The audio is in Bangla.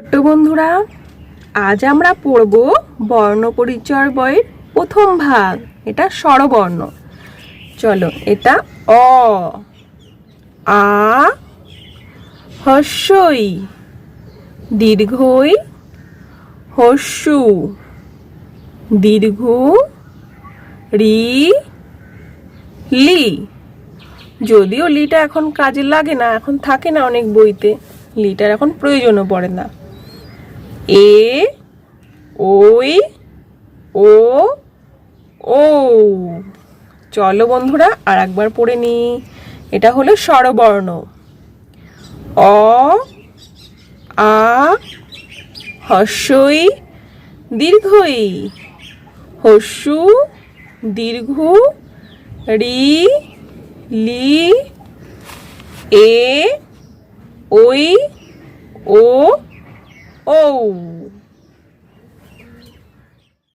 ছোট্ট বন্ধুরা, আজ আমরা পড়ব বর্ণ পরিচয় বইয়ের প্রথম ভাগ। এটা স্বরবর্ণ। চলো, এটা অ, আ, হস্যই, দীর্ঘই, হস্যু, দীর্ঘ, রি, লি। যদিও লিটা এখন কাজে লাগে না, এখন থাকে না অনেক বইতে। লিটার এখন প্রয়োজনও পড়ে না। এ, ওই, ও ও চলো বন্ধুরা আর একবার পড়ে নি এটা হলো স্বরবর্ণ। অ, আ, হস্যই, দীর্ঘই। হস্যু, দীর্ঘ, রি, লি, এ, ওই, ও ও